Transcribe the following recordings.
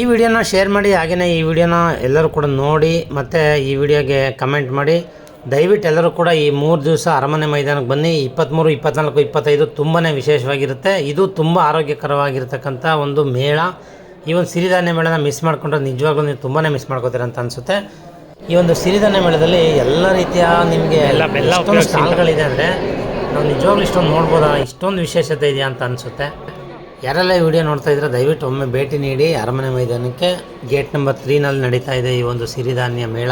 ಈ ವಿಡಿಯೋನ ಶೇರ್ ಮಾಡಿ ಹಾಗೆಯೇ ಈ ವಿಡಿಯೋನ ಎಲ್ಲರೂ ಕೂಡ ನೋಡಿ ಮತ್ತು ಈ ವಿಡಿಯೋಗೆ ಕಮೆಂಟ್ ಮಾಡಿ. ದಯವಿಟ್ಟು ಎಲ್ಲರೂ ಕೂಡ ಈ ಮೂರು ದಿವಸ ಅರಮನೆ ಮೈದಾನಕ್ಕೆ ಬನ್ನಿ. ಇಪ್ಪತ್ತ್ಮೂರು ಇಪ್ಪತ್ತ್ನಾಲ್ಕು ಇಪ್ಪತ್ತೈದು ತುಂಬಾ ವಿಶೇಷವಾಗಿರುತ್ತೆ. ಇದು ತುಂಬ ಆರೋಗ್ಯಕರವಾಗಿರ್ತಕ್ಕಂಥ ಒಂದು ಮೇಳ. ಈ ಒಂದು ಸಿರಿಧಾನ್ಯ ಮೇಳನ ಮಿಸ್ ಮಾಡಿಕೊಂಡ್ರೆ ನಿಜವಾಗ್ಲೂ ನೀವು ತುಂಬಾ ಮಿಸ್ ಮಾಡ್ಕೋತೀರ ಅಂತ ಅನಿಸುತ್ತೆ. ಈ ಒಂದು ಸಿರಿಧಾನ್ಯ ಮೇಳದಲ್ಲಿ ಎಲ್ಲ ರೀತಿಯ ನಿಮಗೆ ಎಲ್ಲ ಸ್ಟಾಲ್ಗಳಿದೆ ಅಂದರೆ ನಾವು ನಿಜವಾಗ್ಲೂ ಇಷ್ಟೊಂದು ನೋಡ್ಬೋದಾ? ಇಷ್ಟೊಂದು ವಿಶೇಷತೆ ಇದೆಯಾ ಅಂತ ಅನಿಸುತ್ತೆ. ಯಾರೆಲ್ಲ ಈ ವಿಡಿಯೋ ನೋಡ್ತಾ ಇದ್ರೆ ದಯವಿಟ್ಟು ಒಮ್ಮೆ ಭೇಟಿ ನೀಡಿ. ಅರಮನೆ ಮೈದಾನಕ್ಕೆ ಗೇಟ್ ನಂಬರ್ ತ್ರೀನಲ್ಲಿ ನಡೀತಾ ಇದೆ ಈ ಒಂದು ಸಿರಿಧಾನ್ಯ ಮೇಳ.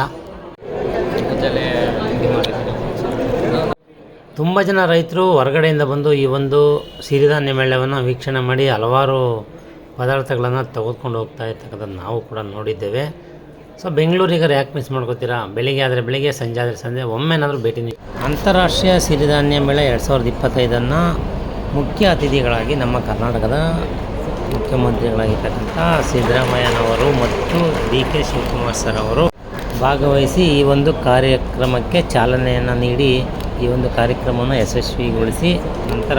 ತುಂಬ ಜನ ರೈತರು ಹೊರಗಡೆಯಿಂದ ಬಂದು ಈ ಒಂದು ಸಿರಿಧಾನ್ಯ ಮೇಳವನ್ನು ವೀಕ್ಷಣೆ ಮಾಡಿ ಹಲವಾರು ಪದಾರ್ಥಗಳನ್ನು ತೆಗೆದುಕೊಂಡು ಹೋಗ್ತಾ ಇರ್ತಕ್ಕಂಥದ್ದು ನಾವು ಕೂಡ ನೋಡಿದ್ದೇವೆ. ಸೊ ಬೆಂಗಳೂರಿಗೆ ಯಾಕೆ ಮಿಸ್ ಮಾಡ್ಕೋತೀರಾ? ಬೆಳಿಗ್ಗೆ ಆದರೆ ಬೆಳಿಗ್ಗೆ, ಸಂಜೆ ಆದರೆ ಸಂಜೆ, ಒಮ್ಮೆನಾದರೂ ಭೇಟಿ ನೀಡಿ. ಅಂತಾರಾಷ್ಟ್ರೀಯ ಸಿರಿಧಾನ್ಯ ಮೇಳ ಎರಡು ಸಾವಿರದ ಇಪ್ಪತ್ತೈದನ್ನು ಮುಖ್ಯ ಅತಿಥಿಗಳಾಗಿ ನಮ್ಮ ಕರ್ನಾಟಕದ ಮುಖ್ಯಮಂತ್ರಿಗಳಾಗಿರ್ತಕ್ಕಂಥ ಸಿದ್ದರಾಮಯ್ಯನವರು ಮತ್ತು ಡಿ ಕೆ ಶಿವಕುಮಾರ್ ಸರ್ ಅವರು ಭಾಗವಹಿಸಿ ಈ ಒಂದು ಕಾರ್ಯಕ್ರಮಕ್ಕೆ ಚಾಲನೆಯನ್ನು ನೀಡಿ ಈ ಒಂದು ಕಾರ್ಯಕ್ರಮವನ್ನು ಯಶಸ್ವಿಗೊಳಿಸಿ ನಂತರ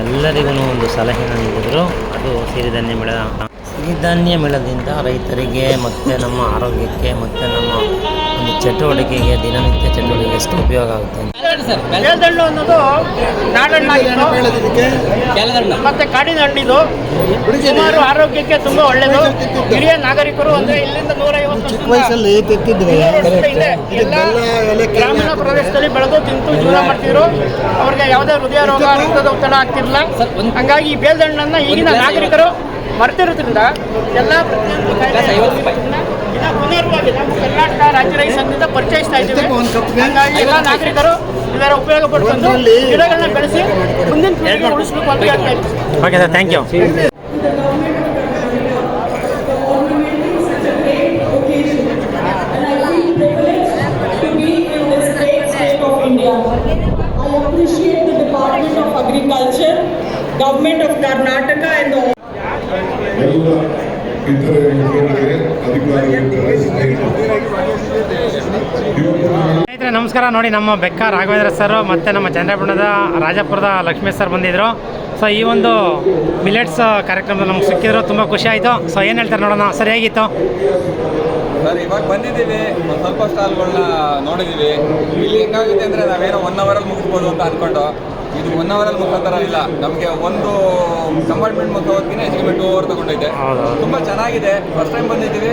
ಎಲ್ಲರಿಗೂ ಒಂದು ಸಲಹೆಯನ್ನು ನೀಡಿದರು. ಅದು ಸಿರಿಧಾನ್ಯ ಮೇಳ. ಸಿರಿಧಾನ್ಯ ಮೇಳದಿಂದ ರೈತರಿಗೆ ಮತ್ತು ನಮ್ಮ ಆರೋಗ್ಯಕ್ಕೆ ಮತ್ತು ನಮ್ಮ ಚಟುವಟಿಕೆಗೆ ದಿನನಿತ್ಯ ಚಟುವಟಿಕೆ ಎಷ್ಟು ಉಪಯೋಗ ಆಗುತ್ತೆ ಬೆಳೆದಣ್ಣು ಅನ್ನೋದು ನಾಡಹಣ್ಣಾಗಿತ್ತು ಮತ್ತೆ ಕಾಡಿನ ಹಣ್ಣಿದು ಸುಮಾರು ಆರೋಗ್ಯಕ್ಕೆ ತುಂಬಾ ಒಳ್ಳೆಯದು ಹಿರಿಯ ನಾಗರಿಕರು ಅಂದ್ರೆ ಇಲ್ಲಿಂದ ನೂರೈವತ್ತು ಐವತ್ತು ವಯಸ್ಸಲ್ಲಿ ತೆತ್ತಿದ್ವಿ ಇದೆ. ಎಲ್ಲ ಗ್ರಾಮೀಣ ಪ್ರದೇಶದಲ್ಲಿ ಬೆಳೆದು ತಿಂತು ಜೀವನ ಮಾಡ್ತಿದ್ರು. ಅವ್ರಿಗೆ ಯಾವುದೇ ಹೃದಯ ರೋಗ ರಕ್ತದ ಒತ್ತಡ ಆಗ್ತಿರ್ಲಿಲ್ಲ. ಹಂಗಾಗಿ ಈ ಬೇಲ್ದಣ್ಣನ್ನ ಈಗಿನ ನಾಗರಿಕರು ಮರ್ತಿರೋದ್ರಿಂದ ಎಲ್ಲ ಪ್ರತಿಯೊಂದು ಪುನರ್ವಾಗಿ ನಮ್ಮ ಕರ್ನಾಟಕ ರಾಜ್ಯ ರೈತ ಸಂಘದಿಂದ ಪರಿಚಯಿಸ್ತಾ ಇದ್ದೀವಿ ಎಲ್ಲ ನಾಗರಿಕರು ಇದರ ಉಪಯೋಗ ಪಡ್ಕೊಂಡು ಗಿಡಗಳನ್ನ ಬೆಳೆಸಿ ಮುಂದಿನ ಉಳಿಸ್ಬೇಕು ಅಂತ ಹೇಳ್ತಾ ಇದ್ದೀವಿ okay sir thank you Government of Karnataka and the ಇತರ ಮುಖಂಡರಿಗೆ ಅಧಿಕಾರಿಗಳಿದ್ದಾರೆ ಸ್ನೇಹಿತರು ನಮಸ್ಕಾರ. ನೋಡಿ ನಮ್ಮ ಬೆಕ್ಕ ರಾಘವೇಂದ್ರ ಸರ್ ಮತ್ತು ನಮ್ಮ ಚಂದ್ರಪುಣದ ರಾಜಪುರದ ಲಕ್ಷ್ಮೀ ಸರ್ ಬಂದಿದ್ದರು ಸೊ ಈ ಒಂದು ಮಿಲೆಟ್ಸ್ ಕಾರ್ಯಕ್ರಮದಲ್ಲಿ ನಮ್ಗೆ ಸಿಕ್ಕಿದ್ರು. ತುಂಬ ಖುಷಿ ಆಯಿತು. ಸೊ ಏನು ಹೇಳ್ತಾರೆ ನೋಡೋಣ. ಸರ್ ಹೇಗಿತ್ತು? ಸರ್ ಇವಾಗ ಬಂದಿದ್ದೀವಿ. ಒಂದು ಸ್ವಲ್ಪ ಸ್ಟಾಲ್ಗಳನ್ನ ನೋಡಿದ್ದೀವಿ. ಇಲ್ಲಿ ಹೆಂಗಾಗಿದೆ ಅಂದರೆ ನಾವೇನೋ ಒನ್ ಅವರಲ್ಲಿ ಮುಗಿಸ್ಬೋದು ಅಂತ ಅಂದ್ಕೊಂಡು. ಇದು ಒನ್ ಅವರಲ್ಲಿ ಮುಗಿಸೋ ಥರ ಇಲ್ಲ. ನಮಗೆ ಒಂದು ಕಂಪಾರ್ಟ್ಮೆಂಟ್ ಮುಗಿಸೋದಕ್ಕಿಂತ ಹೆಚ್ಚಿಗೆ ಹೆಲ್ಮೆಟ್ ಓವರ್ ತಗೊಂಡೈತೆ. ತುಂಬ ಚೆನ್ನಾಗಿದೆ. ಫಸ್ಟ್ ಟೈಮ್ ಬಂದಿದ್ದೀವಿ.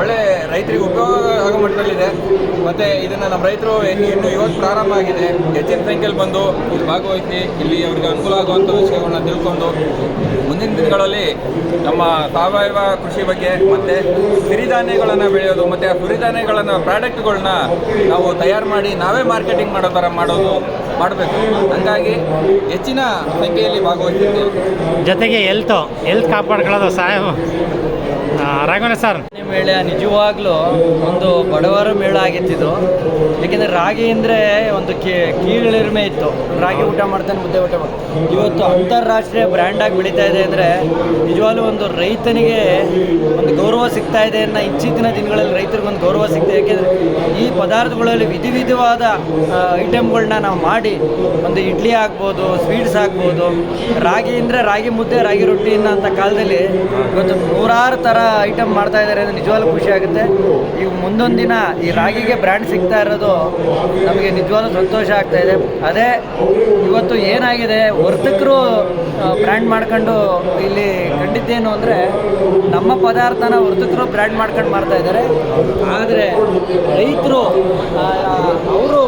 ಒಳ್ಳೆ ರೈತರಿಗೆ ಉಪಯೋಗ ಆಗೋ ಮಟ್ಟದಲ್ಲಿದೆ. ಮತ್ತು ಇದನ್ನು ನಮ್ಮ ರೈತರು ಇನ್ನು ಇವತ್ತು ಪ್ರಾರಂಭ ಆಗಿದೆ. ಹೆಚ್ಚಿನ ಸಂಖ್ಯೆಯಲ್ಲಿ ಬಂದು ಇಲ್ಲಿ ಭಾಗವಹಿಸಿ ಇಲ್ಲಿ ಅವ್ರಿಗೆ ಅನುಕೂಲ ಆಗುವಂಥ ವಿಷಯಗಳನ್ನ ತಿಳ್ಕೊಂಡು ಮುಂದಿನ ದಿನಗಳಲ್ಲಿ ನಮ್ಮ ಸಾವಯವ ಕೃಷಿ ಬಗ್ಗೆ ಮತ್ತು ಸಿರಿಧಾನ್ಯಗಳನ್ನು ಬೆಳೆಯೋದು ಮತ್ತು ಆ ಸಿರಿಧಾನ್ಯಗಳನ್ನು ಪ್ರಾಡಕ್ಟ್ಗಳನ್ನ ನಾವು ತಯಾರು ಮಾಡಿ ನಾವೇ ಮಾರ್ಕೆಟಿಂಗ್ ಮಾಡೋ ಥರ ಮಾಡೋದು ಮಾಡಬೇಕು. ಹಂಗಾಗಿ ಹೆಚ್ಚಿನ ಸಂಖ್ಯೆಯಲ್ಲಿ ಭಾಗವಹಿಸಿದ್ದೇವೆ ಜೊತೆಗೆ ಎಲ್ತು ಎಲ್ತ್ ಕಾಪಾಡ್ಕೊಳ್ಳೋದು ಸಹಾಯ ರಾಘವೇಂದ್ರ ಸರ್. ಮೇಳ ನಿಜವಾಗ್ಲೂ ಒಂದು ಬಡವರ ಮೇಳ ಆಗಿತ್ತಿದು ಏಕೆಂದರೆ ರಾಗಿ ಅಂದರೆ ಒಂದು ಕೀಳಿರಿಮೆ ಇತ್ತು. ರಾಗಿ ಊಟ ಮಾಡ್ತಾನೆ ಮುದ್ದೆ ಊಟ ಮಾಡ್ತಾನೆ ಇವತ್ತು ಅಂತಾರಾಷ್ಟ್ರೀಯ ಬ್ರ್ಯಾಂಡಾಗಿ ಬೆಳೀತಾ ಇದೆ ಅಂದರೆ ನಿಜವಾಗ್ಲೂ ಒಂದು ರೈತನಿಗೆ ಒಂದು ಗೌರವ ಸಿಗ್ತಾ ಇದೆ ಅನ್ನೋ ಇತ್ತೀಚಿನ ದಿನಗಳಲ್ಲಿ ರೈತರಿಗೆ ಒಂದು ಗೌರವ ಸಿಗ್ತದೆ ಏಕೆಂದರೆ ಈ ಪದಾರ್ಥಗಳಲ್ಲಿ ವಿಧ ವಿಧವಾದ ಐಟಮ್ಗಳನ್ನ ನಾವು ಮಾಡಿ ಒಂದು ಇಡ್ಲಿ ಆಗ್ಬೋದು ಸ್ವೀಟ್ಸ್ ಆಗ್ಬೋದು, ರಾಗಿ ಅಂದರೆ ರಾಗಿ ಮುದ್ದೆ, ರಾಗಿ ರೊಟ್ಟಿ ಅನ್ನೋ ಕಾಲದಲ್ಲಿ ಇವತ್ತು ನೂರಾರು ಥರ ಐಟಮ್ ಮಾಡ್ತಾ ಇದ್ದಾರೆ ಅಂದರೆ ನಿಜವಾಗ್ಲೂ ಖುಷಿ ಆಗುತ್ತೆ. ಈಗ ಮುಂದೊಂದು ದಿನ ಈ ರಾಗಿಗೆ ಬ್ರ್ಯಾಂಡ್ ಸಿಗ್ತಾ ಇರೋದು ನಮಗೆ ನಿಜವಾಗ್ಲೂ ಸಂತೋಷ ಆಗ್ತಾ ಇದೆ. ಅದೇ ಇವತ್ತು ಏನಾಗಿದೆ? ವರ್ತಕರು ಬ್ರ್ಯಾಂಡ್ ಮಾಡ್ಕೊಂಡು ಇಲ್ಲಿ ಕಂಡಿದ್ದೇನು ಅಂದರೆ ನಮ್ಮ ಪದಾರ್ಥನ ವರ್ತಕರು ಬ್ರ್ಯಾಂಡ್ ಮಾಡ್ಕೊಂಡು ಮಾಡ್ತಾ ಇದ್ದಾರೆ. ಆದರೆ ರೈತರು ಅವರು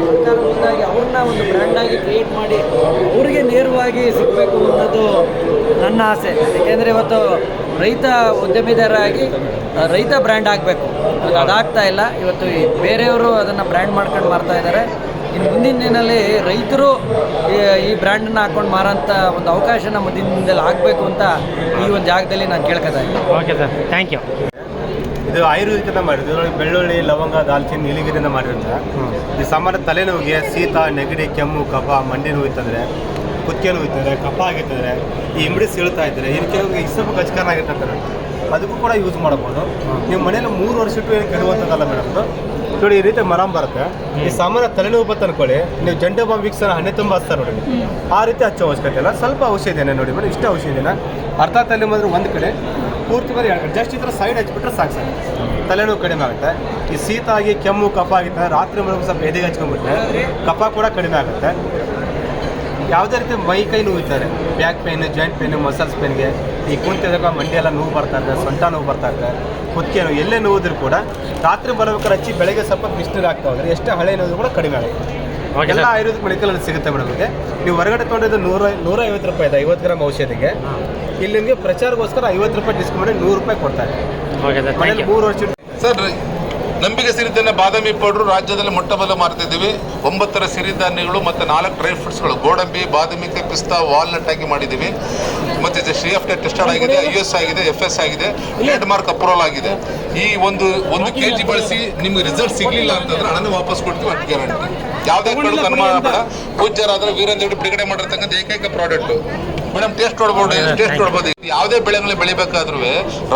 ಸರ್ಕಾರದಿಂದಾಗಿ ಅವ್ರನ್ನ ಒಂದು ಬ್ರ್ಯಾಂಡಾಗಿ ಕ್ರಿಯೇಟ್ ಮಾಡಿ ಅವ್ರಿಗೆ ನೇರವಾಗಿ ಸಿಗಬೇಕು ಅನ್ನೋದು ನನ್ನ ಆಸೆ. ಏಕೆಂದರೆ ಇವತ್ತು ರೈತ ಉದ್ಯಮಿದಾರಾಗಿ ಆ, ರೈತ ಬ್ರ್ಯಾಂಡ್ ಆಗಬೇಕು. ಅದಾಗ್ತಾ ಇಲ್ಲ. ಇವತ್ತು ಈ ಬೇರೆಯವರು ಅದನ್ನು ಬ್ರ್ಯಾಂಡ್ ಮಾಡ್ಕೊಂಡು ಮಾರ್ತಾ ಇದ್ದಾರೆ ಇನ್ನು ಮುಂದಿನ ದಿನದಲ್ಲಿ ರೈತರು ಈ- ಈ ಬ್ರ್ಯಾಂಡನ್ನು ಹಾಕೊಂಡು ಮಾರೋಂಥ ಒಂದು ಅವಕಾಶನ ಮುಂದಿನ ದಿನದಲ್ಲಿ ಆಗಬೇಕು ಅಂತ ಈ ಒಂದು ಜಾಗದಲ್ಲಿ ನಾನು ಕೇಳ್ಕೊತಾ ಇದ್ದೀನಿ. ಓಕೆ ಸರ್ ಥ್ಯಾಂಕ್ ಯು ಇದು ಆಯುರ್ವೇದಿಕದ ಮಾಡಿದ್ದು ಇದರೊಳಗೆ ಬೆಳ್ಳುಳ್ಳಿ ಲವಂಗ ದಾಲ್ಚಿನ್ನಿ ನೀಲಗಿರಿಯಿಂದ ಮಾಡಿರೋದ್ರಿಂದ. ಈ ಸಾಮಾನ್ಯ ತಲೆನೋವಿಗೆ ಶೀತ ನೆಗಡಿ ಕೆಮ್ಮು ಕಫ ಮಂಡಿ ನೋವು ಇತ್ತಂದರೆ ಕುತ್ತಿಗೆ ನೋವು ಇತ್ತಂದರೆ ಕಫ ಆಗಿತ್ತಂದರೆ ಈ ಇಮಿಡಿ ಸೀಳ್ತಾ ಇದ್ದರೆ ಇದಕ್ಕೆ ಕೆಲವ್ರಿಗೆ ಇಸಬು ಆಗಿರ್ತಾರೆ ಆಗಿರ್ತಂತಾರೆ ಅದಕ್ಕೂ ಕೂಡ ಯೂಸ್ ಮಾಡ್ಬೋದು. ನೀವು ಮನೇಲಿ ಮೂರು ವರ್ಷ ಇಟ್ಟು ಏನು ಕೆಡುವಂಥದ್ದಲ್ಲ ಮೇಡಮ್ ನೋಡಿ ಈ ರೀತಿ ಮರಾಮ್ ಬರುತ್ತೆ. ಈ ಸಾಮಾನ್ಯ ತಲೆನೋವು ಬತ್ತ ಅನ್ಕೊಳ್ಳಿ ನೀವು ಜಂಡೆ ಬಾಂಬ್ ವಿಕ್ಸನ ಹಣ್ಣೆ ತುಂಬ ಹಚ್ತಾರೆ ನೋಡಿ. ಆ ರೀತಿ ಹಚ್ಚೋ ಅವಶ್ಯಕತೆ ಇಲ್ಲ. ಸ್ವಲ್ಪ ಇದೆ ನೋಡಿ ಮೇಡಮ್ ಇಷ್ಟ ಔಷಧಿನ ಅರ್ಧ ತಲೆ ಬಂದ್ರೆ ಒಂದು ಕಡೆ. ಪೂರ್ತಿ ಮೇಲೆ ಜಸ್ಟ್ ಈ ಥರ ಸೈಡ್ ಹಚ್ಬಿಟ್ರೆ ಸಾಕು ಸರ್ ತಲೆನೋವು ಕಡಿಮೆ ಆಗುತ್ತೆ. ಈ ಶೀತ ಆಗಿ ಕೆಮ್ಮು ಕಫ ಆಗಿತ್ತು ರಾತ್ರಿ ಮಲಗು ಸ್ವಲ್ಪ ಎದೆಗೆ ಹಚ್ಕೊಂಡ್ಬಿಟ್ರೆ ಕಫ ಕೂಡ ಕಡಿಮೆ ಆಗುತ್ತೆ. ಯಾವುದೇ ರೀತಿ ಮೈ ಕೈ ನೋವಿತಾರೆ back pain joint pain muscles ಪೇನ್ಗೆ ಈ ಕುಂತಿದಾಗ ಮಂಡಿ ಎಲ್ಲ ನೋವು ಬರ್ತಾ ಇದೆ ಸೊಂಟ ನೋವು ಬರ್ತಾ ಇದೆ ಕುತ್ತಿಗೆ ನೋವು. ಎಲ್ಲೇ ನೋವಿದ್ರು ಕೂಡ ರಾತ್ರಿ ಬರ್ಬೇಕಾದ್ರೆ ಹಚ್ಚಿ ಬೆಳಗ್ಗೆ ಸ್ವಲ್ಪ ಬಿಸಿನೀರು ಆಗ್ತಾ ಹೋದ್ರೆ ಎಷ್ಟು ಹಳೆ ನೋವು ಕೂಡ ಕಡಿಮೆ ಆಗುತ್ತೆ. ಎಲ್ಲ ಆಯುರ್ವೇದಿಕ್ ಮೆಡಿಕಲ್ ಅಲ್ಲಿ ಸಿಗುತ್ತೆ ಮೇಡಮ್ ನಿಮಗೆ ನೀವು ಹೊರಗಡೆ ತೊಗೊಂಡಿದ್ದು ನೂರ ನೂರ ಐವತ್ತು ರೂಪಾಯಿ ಇದೆ ಐವತ್ತು ಗ್ರಾಮ್ ಔಷಧಿಗೆ. ಇಲ್ಲಿ ನಿಮಗೆ ಪ್ರಚಾರಗೋಸ್ಕರ ಐವತ್ತು ರೂಪಾಯಿ ಡಿಸ್ಕೌಂಟ್ ಮಾಡಿ ನೂರು ರೂಪಾಯಿ ಕೊಡ್ತಾರೆ ಓಕೆ ಸರ್ ಥ್ಯಾಂಕ್ ಮನೇಲಿ ಯು ಮೂರು ವರ್ಷ ಸರ್ ನಂಬಿಕೆ ಸಿರಿಧಾನ್ಯ ಬಾದಾಮಿ ಪೌಡರ್ ರಾಜ್ಯದಲ್ಲಿ ಮೊಟ್ಟ ಮೊದಲು ಮಾರ್ತಿದ್ದೀವಿ ಒಂಬತ್ತರ ಸಿರಿಧಾನ್ಯಗಳು ಮತ್ತು ನಾಲ್ಕು ಡ್ರೈ ಫ್ರೂಟ್ಸ್ಗಳು ಗೋಡಂಬಿ ಬಾದಾಮಿ ಪಿಸ್ತಾ ವಾಲ್ನಟ್ ಆಗಿ ಮಾಡಿದ್ದೀವಿ. ಮತ್ತು ಇದು ಶ್ರೀ ಎಫ್ ಟೆಸ್ಟೆಡ್ ಆಗಿದೆ ಐ ಎಸ್ ಆಗಿದೆ ಎಫ್ ಎಸ್ ಆಗಿದೆ ಲ್ಯಾಂಡ್ ಮಾರ್ಕ್ ಅಪ್ರೂವಲ್ ಆಗಿದೆ. ಈ ಒಂದು ಒಂದು ಕೆ ಜಿ ಬಳಸಿ ನಿಮ್ಗೆ ರಿಸಲ್ಟ್ ಸಿಗಲಿಲ್ಲ ಅಂತಂದ್ರೆ ಹಣನ ವಾಪಸ್ ಕೊಡ್ತೀವಿ ಅಟ್ ಗ್ಯಾರಂಟಿ ಯಾವುದೇ ಅನುಮಾನ ಬೇಡ ಪೂಜ್ಯರಾದ್ರೆ ವೀರೇಂದ್ರ ಬಿಡುಗಡೆ ಮಾಡಿರ್ತಕ್ಕಂಥ ಏಕೈಕ ಪ್ರಾಡಕ್ಟ್ ಮೇಡಮ್ ಟೇಸ್ಟ್ ನೋಡ್ಬೋದು ಟೇಸ್ಟ್ ನೋಡ್ಬೋದು. ಯಾವುದೇ ಬೆಳೆಗಳನ್ನ ಬೆಳಿಬೇಕಾದ್ರೂ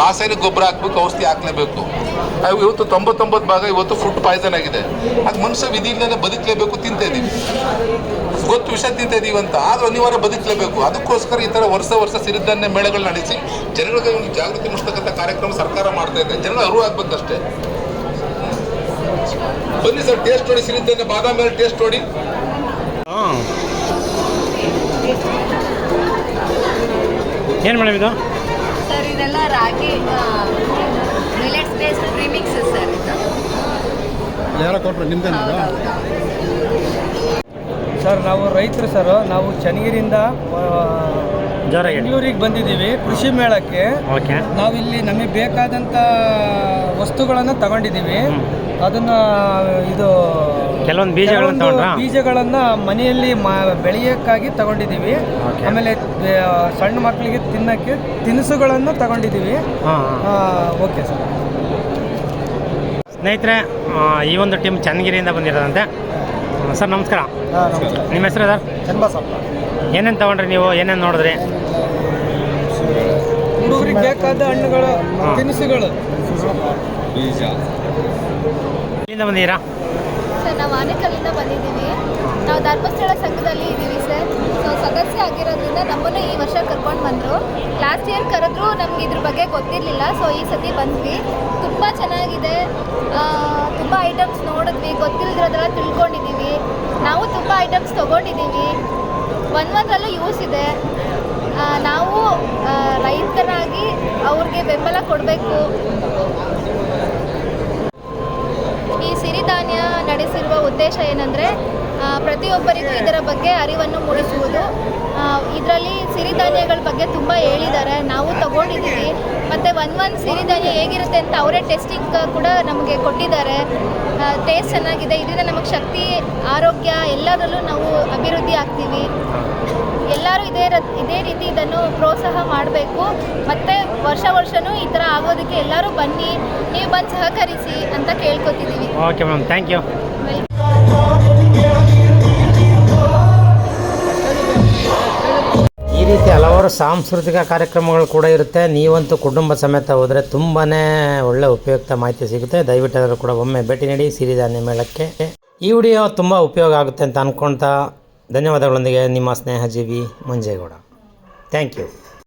ರಾಸಾಯನಿಕ ಗೊಬ್ಬರ ಹಾಕ್ಬೇಕು ಔಷಧಿ ಹಾಕ್ಲೇಬೇಕು. ಇವತ್ತು ತೊಂಬತ್ತೊಂಬತ್ತು ಭಾಗ ಇವತ್ತು ಫುಡ್ ಪಾಯ್ಸನ್ ಆಗಿದೆ. ಅದು ಮನುಷ್ಯ ವಿಧಿಯಿಂದಲೇ ಬದುಕಲೇಬೇಕು ತಿಂತಾ ಇದೀವಿ. ಗೊತ್ತು ವಿಷ ತಿಂತಾ ಇದೀವಿ ಅಂತ. ಆದ್ರೂ ಅನಿವಾರ್ಯ ಬದುಕಲೇಬೇಕು. ಅದಕ್ಕೋಸ್ಕರ ಈ ಥರ ವರ್ಷ ವರ್ಷ ಸಿರಿಧಾನ್ಯ ಮೇಳಗಳು ನಡೆಸಿ ಜನಗಳಿಗೆ ಒಂದು ಜಾಗೃತಿ ಮುಡ್ತಕ್ಕಂಥ ಕಾರ್ಯಕ್ರಮ ಸರ್ಕಾರ ಮಾಡ್ತಾ ಇದೆ. ಜನಗಳು ಅರಿವು ಆಗ್ಬೇಕಷ್ಟೇ. ಬನ್ನಿ ಸರ್ ಟೇಸ್ಟ್ ನೋಡಿ ಸಿರಿಧಾನ್ಯ ಬಾದಾಮಿ ಮೇಲೆ ಟೇಸ್ಟ್ ನೋಡಿ. ಹಾಂ. ಏನು ಮೇಡಮ್ ಇದು? ಸರ್ ಇದೆಲ್ಲ ragi millets based premix sir ಇದು. ಯಾರೋ ಕೊಟ್ಟರು ನಿಮ್ದೇ ಸರ್ ನಾವು ರೈತರು ಸರ್ ನಾವು ಹೇಳಿ. ಬೆಂಗಳೂರಿಗೆ ಬಂದಿದ್ದೀವಿ ಕೃಷಿ ಮೇಳಕ್ಕೆ. ಓಕೆ. ನಾವು ಇಲ್ಲಿ ನಮಗೆ ಬೇಕಾದಂಥ ವಸ್ತುಗಳನ್ನು ತಗೊಂಡಿದ್ದೀವಿ. ಅದನ್ನ ಇದು ಕೆಲವೊಂದು ಬೀಜಗಳನ್ನು ಬೀಜಗಳನ್ನು ಮನೆಯಲ್ಲಿ ಬೆಳೆಯೋಕ್ಕಾಗಿ ತಗೊಂಡಿದ್ದೀವಿ. ಆಮೇಲೆ ಸಣ್ಣ ಮಕ್ಕಳಿಗೆ ತಿನ್ನಕ್ಕೆ ತಿನಿಸುಗಳನ್ನು ತಗೊಂಡಿದ್ದೀವಿ. Okay sir. ಸ್ನೇಹಿತರೆ ಈ ಒಂದು ಟೀಮ್ ಚನ್ನಗಿರಿಯಿಂದ ಬಂದಿರೋದಂತೆ. ಸರ್ ನಮಸ್ಕಾರ. ನಮಸ್ಕಾರ. ನಿಮ್ಮ ಹೆಸರು ಸರ್? ಚನ್ನಬಸಪ್ಪ. ಏನೇನು ತಗೊಂಡ್ರಿ ನೀವು? ಏನೇನು ನೋಡಿದ್ರಿ? ಹುಡುಗರಿಗೆ ಬೇಕಾದ ಹಣ್ಣುಗಳು ತಿನಿಸುಗಳು. ಇಲ್ಲಿಂದ ಬಂದೀರಾ ಸರ್ ನಾವು ಆನೇಕಲ್ಲಿಂದ ಬಂದಿದ್ದೀವಿ. ನಾವು ಧರ್ಮಸ್ಥಳ ಸಂಘದಲ್ಲಿ ಇದ್ದೀವಿ ಸರ್. ಸೊ ಸದಸ್ಯ ಆಗಿರೋದ್ರಿಂದ ನಮ್ಮನ್ನು ಈ ವರ್ಷ ಕರ್ಕೊಂಡು ಬಂದರು. ಲಾಸ್ಟ್ ಇಯರ್ ಕರೆದ್ರು ನಮ್ಗೆ ಇದ್ರ ಬಗ್ಗೆ ಗೊತ್ತಿರಲಿಲ್ಲ. ಸೊ ಈ ಸತಿ ಬಂದ್ವಿ. ತುಂಬ ಚೆನ್ನಾಗಿದೆ. ತುಂಬ ಐಟಮ್ಸ್ ನೋಡಿದ್ವಿ. ಗೊತ್ತಿಲ್ಲದಿರೋದೆಲ್ಲ ತಿಳ್ಕೊಂಡಿದ್ದೀವಿ. ನಾವು ತುಂಬ ಐಟಮ್ಸ್ ತೊಗೊಂಡಿದ್ದೀವಿ. ಒಂದೊಂದರಲ್ಲೂ ಯೂಸ್ ಇದೆ. ನಾವು ರೈತರಾಗಿ ಅವ್ರಿಗೆ ಬೆಂಬಲ ಕೊಡಬೇಕು. ಈ ಸಿರಿಧಾನ್ಯ ನಡೆಸಿರುವ ಉದ್ದೇಶ ಏನಂದರೆ ಪ್ರತಿಯೊಬ್ಬರಿಗೂ ಇದರ ಬಗ್ಗೆ ಅರಿವನ್ನು ಮೂಡಿಸುವುದು. ಇದರಲ್ಲಿ ಸಿರಿಧಾನ್ಯಗಳ ಬಗ್ಗೆ ತುಂಬ ಹೇಳಿದ್ದಾರೆ. ನಾವು ತಗೊಂಡಿದ್ದೀವಿ. ಮತ್ತು ಒನ್ ಒನ್ ಸಿರಿಧಾನ್ಯ ಹೇಗಿರುತ್ತೆ ಅಂತ ಅವರೇ ಟೆಸ್ಟಿಂಗ್ ಕೂಡ ನಮಗೆ ಕೊಟ್ಟಿದ್ದಾರೆ. ಟೇಸ್ಟ್ ಚೆನ್ನಾಗಿದೆ. ಇದರಿಂದ ನಮಗೆ ಶಕ್ತಿ, ಆರೋಗ್ಯ ಎಲ್ಲದರಲ್ಲೂ ನಾವು ಅಭಿವೃದ್ಧಿ ಆಗ್ತೀವಿ. ಎಲ್ಲರೂ ಇದೇ ಇದೇ ರೀತಿ ಇದನ್ನು ಪ್ರೋತ್ಸಾಹ ಮಾಡಬೇಕು. ಮತ್ತು ವರ್ಷ ವರ್ಷವೂ ಈ ಥರ ಆಗೋದಕ್ಕೆ ಎಲ್ಲರೂ ಬನ್ನಿ. ನೀವು ಬಂದು ಸಹಕರಿಸಿ ಅಂತ ಕೇಳ್ಕೊತಿದ್ದೀವಿ. ಓಕೆ ಮ್ಯಾಮ್ ಥ್ಯಾಂಕ್ ಯು ರೀತಿ ಹಲವಾರು ಸಾಂಸ್ಕೃತಿಕ ಕಾರ್ಯಕ್ರಮಗಳು ಕೂಡ ಇರುತ್ತೆ. ನೀವಂತೂ ಕುಟುಂಬ ಸಮೇತ ಹೋದರೆ ತುಂಬಾ ಒಳ್ಳೆ ಉಪಯುಕ್ತ ಮಾಹಿತಿ ಸಿಗುತ್ತೆ. ದಯವಿಟ್ಟು ಕೂಡ ಒಮ್ಮೆ ಭೇಟಿ ನೀಡಿ ಸಿರಿಧಾನ್ಯ ಮೇಳಕ್ಕೆ. ಈ ವಿಡಿಯೋ ತುಂಬ ಉಪಯೋಗ ಆಗುತ್ತೆ ಅಂತ ಅಂದ್ಕೊಳ್ತಾ ಧನ್ಯವಾದಗಳೊಂದಿಗೆ ನಿಮ್ಮ ಸ್ನೇಹಜೀವಿ ಮಂಜೇಗೌಡ. Thank you